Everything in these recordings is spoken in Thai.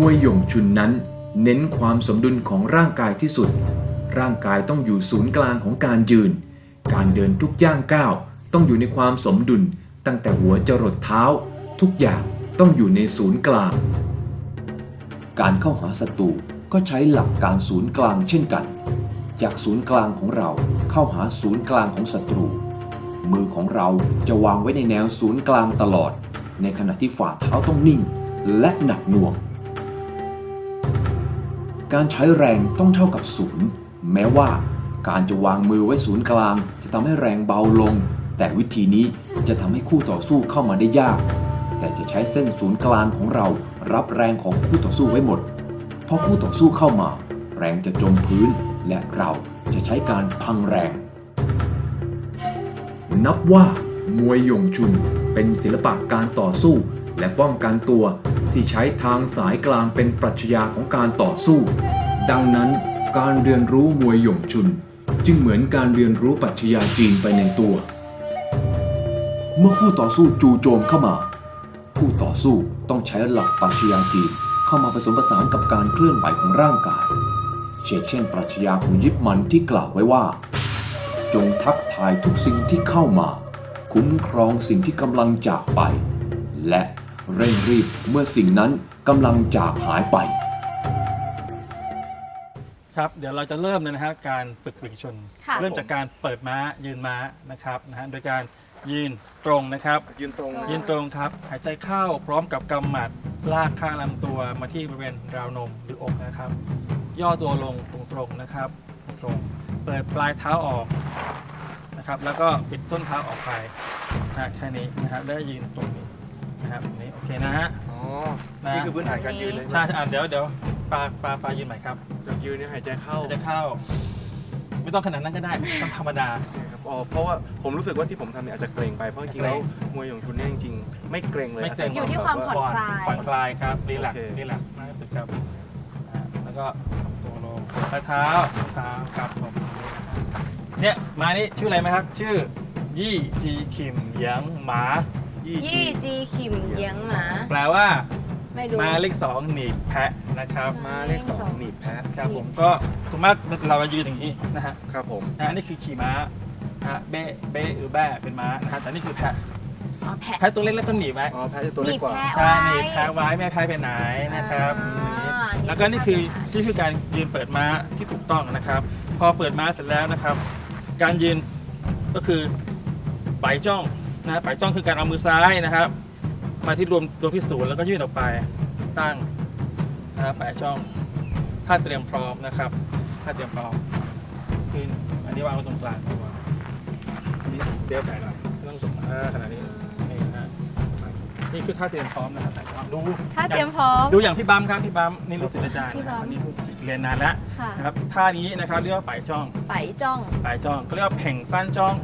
มวยหย่งชุนนั้น เน้นความสมดุลของร่างกายที่สุด ร่างกายต้องอยู่ศูนย์กลางของการยืน การเดินทุกย่างก้าว ต้องอยู่ในความสมดุล ตั้งแต่หัวจรดเท้า ทุกอย่างต้องอยู่ในศูนย์กลาง การเข้าหาศัตรูก็ใช้หลักการศูนย์กลางเช่นกัน จากศูนย์กลางของเราเข้าหาศูนย์กลางของศัตรู มือของเราจะวางไว้ในแนวศูนย์กลางตลอด ในขณะที่ฝ่าเท้าต้องนิ่ง และหนักหน่วง การใช้แรงต้องเท่ากับศูนย์แม้ว่าการจะวางมือไว้ศูนย์กลาง จะทำให้แรงเบาลง แต่วิธีนี้จะทำให้คู่ต่อสู้เข้ามาได้ยาก แต่จะใช้เส้นศูนย์กลางของเรารับแรงของคู่ต่อสู้ไว้หมดพอคู่ต่อสู้เข้ามา แรงจะจมพื้นและเราจะใช้การพังแรง นับว่ามวยหยงชุนเป็นศิลปะการต่อสู้และป้องกันตัว ที่ใช้ทางสายกลางเป็นปรัชญาของการต่อสู้ ดังนั้นการเรียนรู้มวยหยงชุน จึงเหมือนการเรียนรู้ปรัชญาจีนไปในตัว เมื่อคู่ต่อสู้จู่โจมเข้ามา ผู้ต่อสู้ต้องใช้หลักปรัชญาจีนเข้ามาผสมผสานกับการเคลื่อนไหวของร่างกายเช่นเช่น ปรัชญาของยิปมันที่กล่าวไว้ว่า จงทักทายทุกสิ่งที่เข้ามา คุ้มครองสิ่งที่กำลังจากไป และ เร่งรีบเมื่อสิ่งนั้นกำลังจากหายไป ครับเดี๋ยวเราจะเริ่มเลยนะฮะการฝึกวิ่งชน ค่ะ เริ่มจากการเปิดม้ายืนม้านะครับนะฮะโดยการยืนตรงนะครับ ยืนตรงยืนตรงครับ หายใจเข้าพร้อมกับกำหมัดลากข้างลำตัวมาที่บริเวณราวนมหรืออกนะครับ ย่อตัวลงตรงๆนะครับ ตรงเปิดปลายเท้าออกนะครับ แล้วก็ปิดส้นเท้าออกไปนะแค่นี้นะครับแล้วยืนตรงนี้ นะครับตรงนี้โอเคนะฮะอ๋อ นะนี่คือพื้นฐานการยืนเลยใช่อะเดี๋ยวเดี๋ยวปลาปลาปลายืนใหม่ครับแบบยืนเนี่ยหายใจเข้าหายใจเข้า ไม่ต้องขนาดนั้นก็ได้ต้องธรรมดา ครับอ๋อเพราะว่าผมรู้สึกว่าที่ผมทำเนี่ยอาจจะเกรงไป เพราะจริงๆแล้วมวยของชุนเนี่ยจริงๆ ไม่เกรงเลยไม่เกรงาศัอยู่ที่ความผ่อน คลาย ผ่อนคลายครับรีแลกโอซ์เครีแลกซ์มากที่สุดครับอ่าแล้วก็ตัวลงปลายเท้าเท้าครับผมเนี่ยมานี่ชื่ออะไรไหมครับ ชื่อยี่จีคิมเหยียงหมา ยี่ยี่จีขิมเยียงหมา แปลว่าไม่รู้ มาเลขสองหนีบแพะนะครับมาเลขสองหนีบแพะครับผมก็สมมติเราจะยืนอย่างนี้นะฮะครับผมนะฮะนี่คือขี่ม้านะฮะเบ้เบ้หรือแบ้เป็นม้านะฮะแต่นี่คือแพะอ๋อแพะแพะตัวเล็กๆต้องหนีบไว้อ๋อแพะจะตัวเล็กกว่าหนีบแพะใช่หนีบแพะไว้ไม่ให้แพะไปไหนนะครับอ่าแล้วก็นี่คือนี่คือการยืนเปิดม้าที่ถูกต้องนะครับ พอเปิดม้าเสร็จแล้วนะครับ การยืนก็คือปลายจ้อง นะปลายจ้องคือการเอามือซ้ายนะครับ มาที่รวมรวมที่ศูนย์แล้วก็ยื่นออกไปตั้งนะครับปลายจ้องถ้าเตรียมพร้อมนะครับถ้าเตรียมพร้อมคืออันนี้วางไว้ตรงกลางดีกว่าอันนี้เดี๋ยวไปหน่อยไม่ต้องส่งมาขนาดนี้นี่นะฮะนี่คือท่าเตรียมพร้อมนะครับแต่ว่าดูถ้าเตรียมพร้อม ดูอย่างพี่บัมครับพี่บัมนี่รู้สึกอาจารย์พี่บัมอันนี้เรียนนานแล้วค่ะนะครับท่านี้นะครับเรียกว่าปลายจ้อง ไปจ้อง ปลายจ้องเขาเรียกว่าเพ่งสั้นจ้อง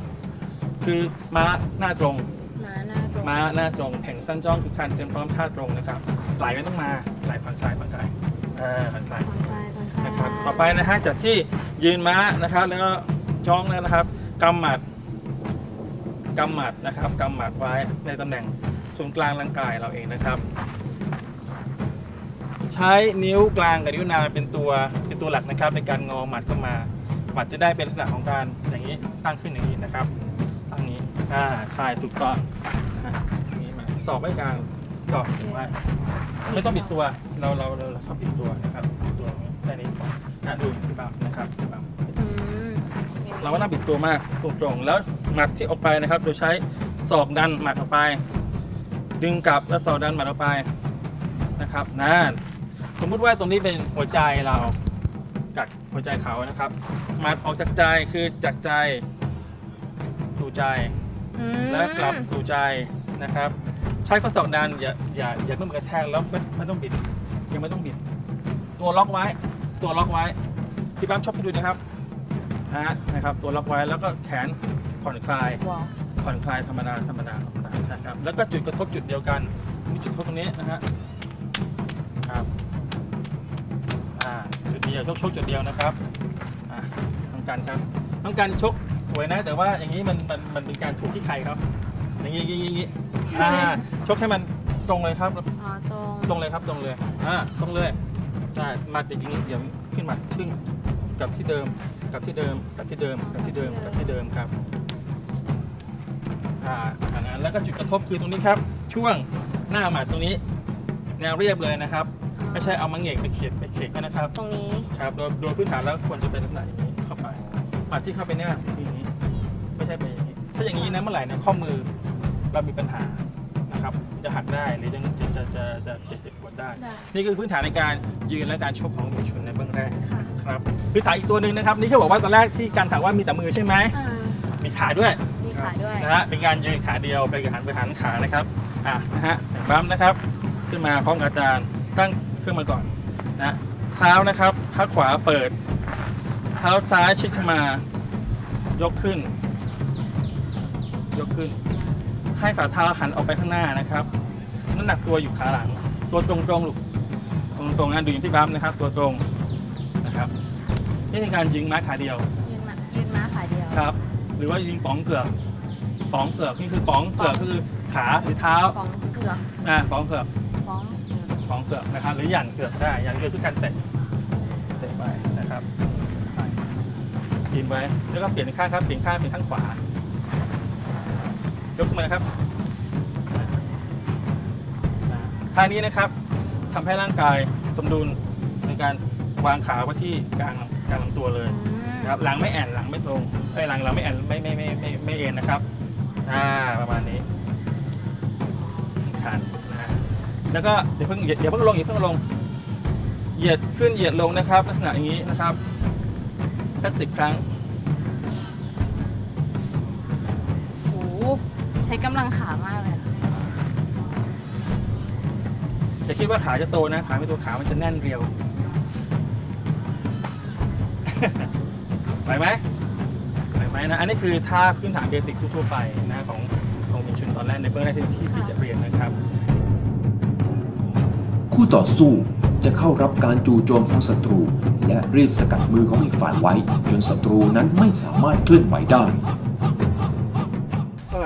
คือม้าหน้าตรงมาหน้าตรง ม้าหน้าตรงเพ่งสั้นจ้องคือการเตรียมพร้อมท่าตรงนะครับ ไหลไม่ต้องมาไหลผ่อนคลายผ่อนคลายเออผ่อนคลายผ่อนคลายผ่อนคลายนะครับ ต่อไปนะฮะจากที่ยืนม้านะครับ แล้วก็จ้องแล้วนะครับกำหมัดกำหมัดนะครับกำหมัดไว้ในตำแหน่งศูนย์กลางร่างกายเราเองนะครับ ใช้นิ้วกลางกับนิ้วนางเป็นตัวเป็นตัวหลักนะครับ ในการงอหมัดเข้ามาหมัดจะได้เป็นลักษณะของการอย่างนี้ตั้งขึ้นอย่างนี้นะครับตั้งนี้ อ่าใช่ถูกต้องนะฮะอย่างนี้มาสอบไว้กลางสอบไว้ไม่ต้องบิดตัว เราเราเราเราชอบบิดตัวนะครับบิดตัวแค่นี้พอนะดูพี่บัมนะครับพี่บัมอืมเราก็ต้องบิดตัวมากตรงๆแล้วหมัดที่ออกไปนะครับ โดยใช้ศอกดันหมัดออกไป ดึงกลับแล้วศอกดันหมัดออกไปนะครับนั่นสมมุติว่าตรงนี้เป็นหัวใจเรากับหัวใจเขานะครับหมัดออกจากใจคือจากใจสู่ใจ อืม แล้วกลับสู่ใจนะครับ ใช้ข้อศอกดันอย่าอย่าอย่าเพิ่งไปกระแทกแล้วไม่ไม่ต้องบิดยังไม่ต้องบิด ตัวล็อกไว้ ตัวล็อกไว้พี่ปั๊มชอบให้ดูนะครับนะฮะนะครับ ตัวล็อกไว้แล้วก็แขนผ่อนคลาย ว้าวผ่อนคลายธรรมดาธรรมดาใช่ครับ แล้วก็จุดกระทบจุดเดียวกันมีจุดกระทบตรงนี้นะฮะครับอ่าจุดเดียวชกชกจุดเดียวนะครับอ่าต้องการครับต้องการชก สวยนะ แต่ว่าอย่างนี้มันมันมันเป็นการถูกที่ใครครับ อย่างนี้อย่างนี้อย่างนี้อ่าชกให้มันตรงเลยครับ อ๋อตรงตรงเลยครับตรงเลยอ่าตรงเลยใช่มาจริงๆเดี๋ยวขึ้นมาชึ่งกลับที่เดิมกลับที่เดิมกลับที่เดิมกลับที่เดิมกลับที่เดิมครับอ่าอย่างนั้นแล้วก็จุดกระทบคือตรงนี้ครับ ช่วงหน้าหมัดตรงนี้ แนวเรียบเลยนะครับ ไม่ใช่เอามาเหงกไปเขียดไปเขกนะครับ ตรงนี้ครับโดยโดยพื้นฐานแล้วควรจะเป็นลักษณะอย่างนี้เข้าไปหมัดที่เข้าไปเนี่ย ถ้าอย่างนี้นะเมื่อไหร่นะข้อมือเรามีปัญหานะครับ จะหักได้หรือจะจะจะจะจะจะเจ็บปวดได้ ได้ นี่คือพื้นฐานในการยืนและการชกของมวยชนในเบื้องแรกค่ะครับพื้นฐานอีกตัวหนึ่งนะครับ นี่เขาบอกว่าตอนแรกที่การถามว่ามีแต่มือใช่ไหมอ่ามีขาด้วย มีขาด้วยนะฮะเป็นการยืนขาเดียวเป็นการหันไปหันขานะครับอะนะฮะบัมนะครับ ขึ้นมาพร้อมกับอาจารย์ตั้งขึ้นมาก่อนนะเท้านะครับเท้าขวาเปิด เท้าซ้ายชิดขึ้นมายกขึ้น ยกขึ้น ให้ฝ่าเท้าหันออกไปข้างหน้านะครับ น้ำหนักตัวอยู่ขาหลัง ตัวตรงตรงๆลูกตรงตรงๆนะดูอย่างที่บัมนะครับ ตัวตรงนะครับนี่คือการยิงม้าขาเดียว ยืนมายืนม้าขาเดียวครับ หรือว่ายิงป๋องเกือกป๋องเกือกนี่คือป๋องเกือกก็คือขาหรือเท้าของเกือกอ่าป๋องเกือกของเกือกป๋องเกือกนะครับ หรือหยันเกือกได้หยันเกือกคือการเตะเตะไปนะครับไปยิงไว้แล้วก็เปลี่ยนข้างครับเปลี่ยนข้างเป็นข้างขวา ยกขึ้นมานะครับท่านี้นะครับทำให้ร่างกายสมดุลในการวางขาไว้ที่กลางกลางลำตัวเลยนะครับหลังไม่แอนหลังไม่ตรงไอ้หลังหลังไม่แอนไม่ไม่ไม่ไม่ไม่เอ็นนะครับอ่าประมาณนี้ขันนะแล้วก็เดี๋ยวเพิ่งอย่าอย่าเพิ่งลงอย่าเพิ่งลง เหยียดขึ้นเหยียดลงนะครับ ลักษณะอย่างนี้นะครับสักสิบครั้ง ใช้กำลังขามากเลยอะจะคิดว่าขาจะโตนะ ขาไม่โตขามันจะแน่นเรียว ไหวไหมไหวไหมนะ อันนี้คือท่าพื้นฐานเบสิกทั่วๆไปนะของของมินชุนตอนแรกในเบื้องแรกที่ที่ที่จะเรียนนะครับ คู่ต่อสู้จะเข้ารับการจู่โจมของศัตรู และรีบสกัดมือของอีกฝ่ายไว้ จนศัตรูนั้นไม่สามารถเคลื่อนไหวได้ท่าน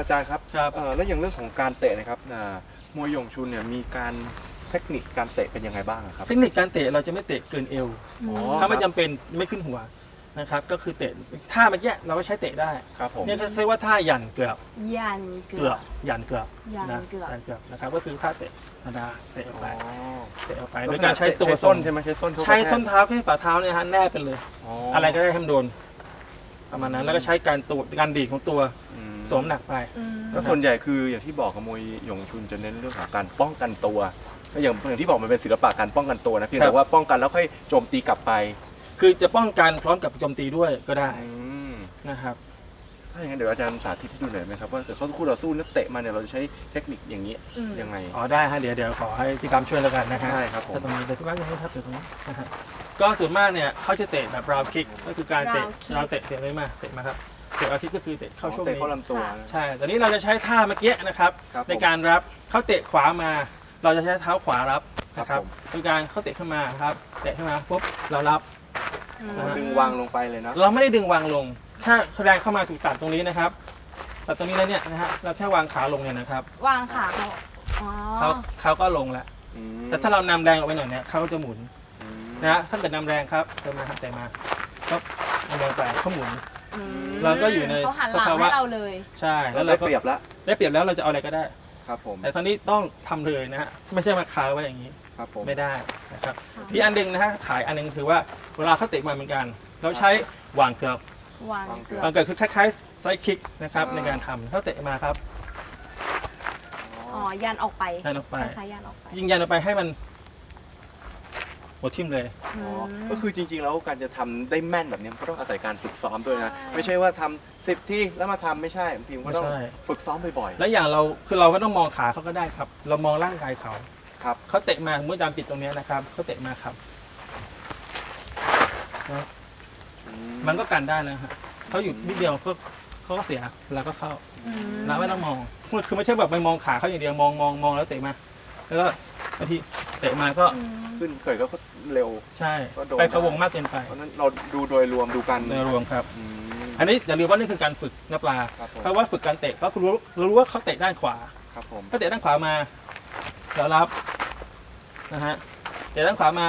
อาจารย์ครับครับเอ่อแล้วอย่างเรื่องของการเตะนะครับอ่ามวยหยงชุนเนี่ยมีการเทคนิคการเตะเป็นยังไงบ้างอะครับ เทคนิคการเตะเราจะไม่เตะเกินเอว อ๋อ ถ้าไม่จำเป็นไม่ขึ้นหัวนะครับก็คือเตะท่าเมื่อกี้เราก็ใช้เตะได้ครับผม เนี่ยเรียกว่าท่าหยันเกือบยันเกืเกืออกบหยันเกือบหยันนะเกือบหยันเกือบนะครับก็คือท่าเตะธรรมดาเตะออกไปอ๋อเตะออกไปโดยการใช้ตัวใช้ส้นใช่ไหมใช้ส้นเข้าไปใช้ส้นเท้าแค่ฝ่าเท้าเนี่ยฮะแนบไปเลยอ๋ออะไรก็ได้ให้มันโดนประมาณนั้นแล้วก็ใช้การตัวการดีดของตัว อืม สวมหนักไปอืมแล้วส่วนใหญ่คืออย่างที่บอกกับมวยหยงชุนจะเน้นเรื่องของการป้องกันตัวก็อย่างอย่างที่บอกมันเป็นศิลปะการป้องกันตัวนะเพียงครัแต่บว่าป้องกันแล้วค่อยโจมตีกลับไป คือจะป้องกันพร้อมกับโจมตีด้วยก็ได้อืมนะครับถ้าอย่างนั้นเดี๋ยวอาจารย์สาธิตให้ดูหน่อยไหมครับว่าเกิดเขาคู่ต่อสู้แล้วเตะมาเนี่ยเราจะใช้เทคนิคอย่างนี้อืมยังไงอ๋อได้ฮะเดี๋ยวเดี๋ยวขอให้พี่กำช่วยแล้วกันนะฮะได้ครับผมถ้าตรงนี้แต่ที่ว่าอย่างนี้ครับเดี๋ยวตรงนี้นะฮะก็ส่วนมากเนี่ยเขาจะเตะแบบราวคิกก็คือการเตะ round kick เราเตะเตะไม่มาเตะมาครับ เตะราวคิกก็คือเตะเข้าช่วงเตะนี้ เข้าลำตัวค่ะใช่แต่นี้เราจะใช้ท่าเมื่อกี้นะครับ ครับผมในการรับเขาเตะขวามา เราจะใช้เท้าขวารับนะคครัรับบผม โดยการเขาเตะขึ้นมาครับ เตะขึ้นมาปุ๊บเรารับอืมนะฮะดึงวางลงไปเลยนะเราไม่ได้ดึงวางลง ถ้าแสดงเข้ามาถูกตัดตรงนี้นะครับ ตัดตรงนี้แล้วเนี่ยนะฮะ เราแค่วางขาลงเนี่ยนะครับวางขาเขาอ๋อเขาเขาก็ลงแล้วอืมแต่ถ้าเรานำแรงออกไปหน่อยเนี่ยเขาก็จะหมุนอืมนะฮะถ้าเกิดนำแรงครับเติมมาครับเติมมาก็นำแรงไปเขาหมุน อืมเราก็อยู่ในเขาหันหสลังภาวะ ให้เราเลย ใช่แล้วเราเราได้ก็เปรียบแล้วได้เปรียบแล้วเราจะเอาอะไรก็ได้ ครับผมแต่ตอนนี้ต้องทำเลยนะฮะไม่ใช่มาคาไว้อย่างนี้ ครับผม ไม่ได้นะครับค่ะ ที่อันหนึ่งนะฮะขายอันหนึงคือว่าเวลาเขาเตะมาเหมือนกัน เราใช้วางเกือบวางเกือวางบเกือบคือคล้ายๆไซด์คิกนะครับในการทำเขาเตะมาครับอ๋อยันออกไปยันออกไปคล้ายๆยันออกไป ยิงยันออกไปให้มัน หัวทิ่มเลยอือ๋อมก็คือจริงๆ แล้วการจะทำได้แม่นแบบนี้มันก็ต้องอาศัยการฝึกซ้อมด้วยนะ ใช่ ไม่ใช่ว่าทำสิบที่แล้วมาทำไม่ใช่บางทีมันก็ต้องไม่ใช่ ฝึกซ้อมบ่อย แล้วอย่างเราคือเราไม่ต้องมองขาเขาก็ได้ครับ เรามองร่างกายเขาๆครับ เขาเตะมาเมื่อจามปิดตรงเนี้ยนะครับเขาเตะมาครับอืมันก็กันได้นะฮะเขาอยู่นิดเดียวก็เขาก็เสียแล้วก็เข้า อืมเราไม่ต้องมองคือไม่ใช่แบบไปมองขาเขาอย่างเดียวมองมองมองแล้วเตะมา แล้วก็ บางทีเตะมาก็อืมขึ้นเกิดก็เร็ว ใช่ก็โดน ไปพะวงมากเกินไปเพราะฉะนั้นเราดูโดยรวมดูกันโดยรวมครับ อืม อันนี้อย่าลืมว่านี่คือการฝึกนับปลา ครับผม เพราะว่าฝึกการเตะก็คือรู้เรารู้ว่าเขาเตะด้านขวาครับผมเขาเตะด้านขวามาเรารับนะฮะเตะด้านขวามา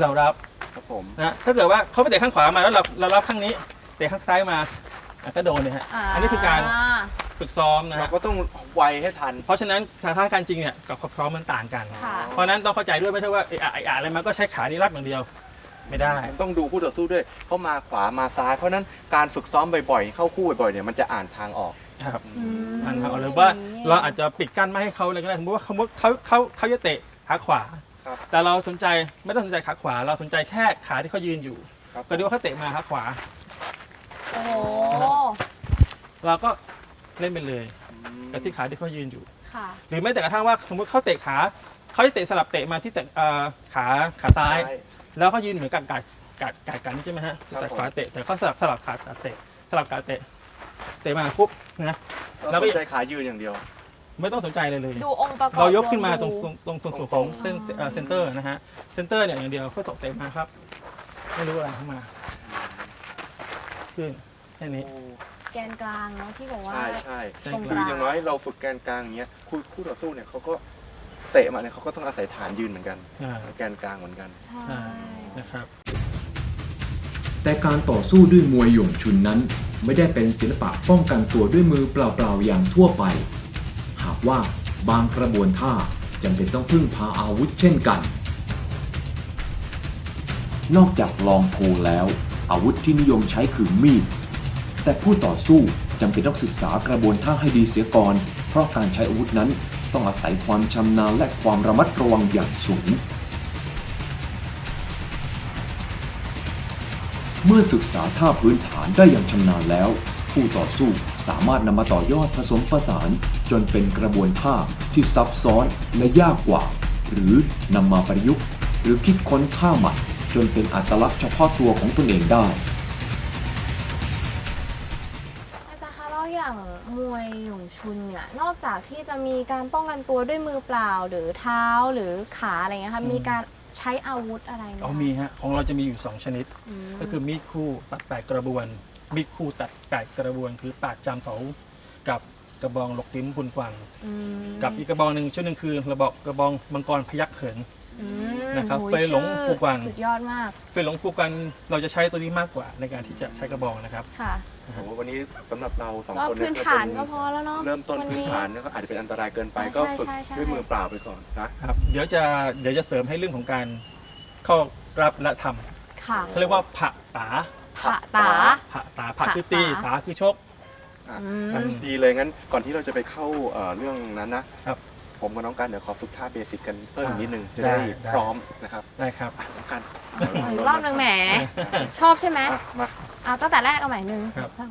เรารับครับผมนะฮะถ้าเกิดว่าเขาไปเตะข้างขวามาแล้วเราเรารับข้างนี้ เตะข้างซ้ายมาอะก็โดนเลยฮะ อันนี้คือการ ฝึกซ้อมนะเราฮะก็ต้องไวให้ทัน เพราะฉะนั้นสถานการณ์จริงเนี่ยกับความพร้อมมันต่างกัน ค่ะ เพราะฉะนั้นต้องเข้าใจด้วยไม่ใช่ว่าเอะอะเอะอะอะไรมาก็ใช้ขานี้รับอย่างเดียวไม่ได้ต้องดูคู่ต่อสู้ด้วยเพราะมาขวามาซ้าย เพราะฉะนั้นการฝึกซ้อมบ่อยๆ เข้าคู่บ่อยๆเนี่ยมันจะอ่านทางออก ครับอืมมันครับหรือว่าเราอาจจะปิดกั้นไม่ให้เขาเลยก็ได้สมมติว่าเขาเขาเขาเขาจะเตะขาขวา ครับแต่เราสนใจไม่ต้องสนใจขาขวา เราสนใจแค่ขาที่เขายืนอยู่ครับ ก็ดูว่าเขาเตะมาขาขวา โอ้โห เราก็ เล่นไปเลยอืมกับที่ขาที่เขายืนอยู่ ค่ะ หรือแม้แต่กระทั่งว่าสมมติเขาเตะขาเขาจะเตะสลับเตะมาที่เตะเอ่อขาขาซ้าย แล้วเขายืนเหมือนกับกัดกัดกัดกันใช่ไหมฮะครับแต่ผมขวาเตะแต่เขาสลับสลับขาเตะสลับขาเตะเตะมาปุ๊บนะแล้เราวก็สนใจขายืนอย่างเดียว ไม่ต้องสนใจเลยเลยดูองค์ประกอบเรายกขึ้นมาตรงวตรงตรงตรงส่วนตขรองงเส้นเอ่อเซนเตอร์นะฮะเซนเตอร์เนี่ยอย่างเดียวก็ตกเตะมาครับ ไม่รู้อะไรเข้ามาขึ้นแค่นี้ แกนกลางเนาะที่บอกว่า ใช่ใช่ตรงกคือลางอย่างน้อยเราฝึกแกนกลางอย่างเงี้ยคู่คู่ต่อสู้เนี่ยเขาก็เตะมาเนี่ยเขาก็ต้องอาศัยฐานยืนเหมือนกัน อ่าแกนกลางเหมือนกัน ใช่ใช่นะครับ แต่การต่อสู้ด้วยมวยหยงชุนนั้น ไม่ได้เป็นศิลปะป้องกันตัวด้วยมือเปล่าๆอย่างทั่วไป หากว่าบางกระบวนท่าจำเป็นต้องพึ่งพาอาวุธเช่นกัน นอกจากลองโพลแล้ว อาวุธที่นิยมใช้คือมีด แต่ผู้ต่อสู้จำเป็นต้องศึกษากระบวนท่าให้ดีเสียก่อน เพราะการใช้อาวุธนั้นต้องอาศัยความชำนาญและความระมัดระวังอย่างสูง เมื่อศึกษาท่าพื้นฐานได้อย่างชำนาญแล้ว ผู้ต่อสู้สามารถนำมาต่อยอดผสมผสาน จนเป็นกระบวนท่าที่ซับซ้อนและยากกว่า หรือนำมาประยุกต์ หรือคิดค้นท่าใหม่จนเป็นอัตลักษณ์เฉพาะตัวของตนเองได้ นเนี่ยนอกจากที่จะมีการป้องกันตัวด้วยมือเปล่าหรือเท้าหรือขาอะไรเงี้ยค่ะอืมมีการใช้อาวุธอะไรไหมเอาคะ มีฮะของเราจะมีอยู่ 2 ชนิดมก็คือมีดคู่ตัดแปดกระบวน มีดคู่ตัดแปดกระบวน คือปากจามเสากับกระบองหลกติ้มพุนกวังมกับอีกกระบองหนึ่งชุดหนึ่งคือระบอกกระบองมังกรพยักเขิน อืม นะครับโอ้ยเฟยหลงชื่อฟูกวางสุดยอดมาก เฟยหลงฟูกันเราจะใช้ตัวนี้มากกว่าในการที่จะใช้กระบองนะครับ ค่ะผมว่าวันนี้สำหรับเราสองก็คนพื้นเนี่ยฐานเป็ก็พอแล้วเนาะเริ่มต้นวัพื้นฐานเนี่ยก็อาจจะเป็นอันตรายเกินไปใช่ก็ฝึกใช่ใช่ด้วยมือเปล่าไปก่อนนะครับเดี๋ยวจะเดี๋ยวจะเสริมให้เรื่องของการเข้ารับและทำค่ะเขาเรียกว่าผะตาผะตาผะตาผะคือตีผะตาตาคือชกอะอืมอะดีเลยงั้นก่อนที่เราจะไปเข้าเอ่อเรื่องนั้นนะครับ ผมกับน้องกันเดี๋ยวขอฝึกท่าเบสิกกันเพิ่มอีกนิดนึงจะได้ได้ได้ พร้อมนะครับได้ครับ อะน้องกันขออีกรอบหนึ่งแหม ชอบใช่ไหมอะมา เอาตั้งแต่แรกเอาใหม่หนึ่งสครัอบงสาม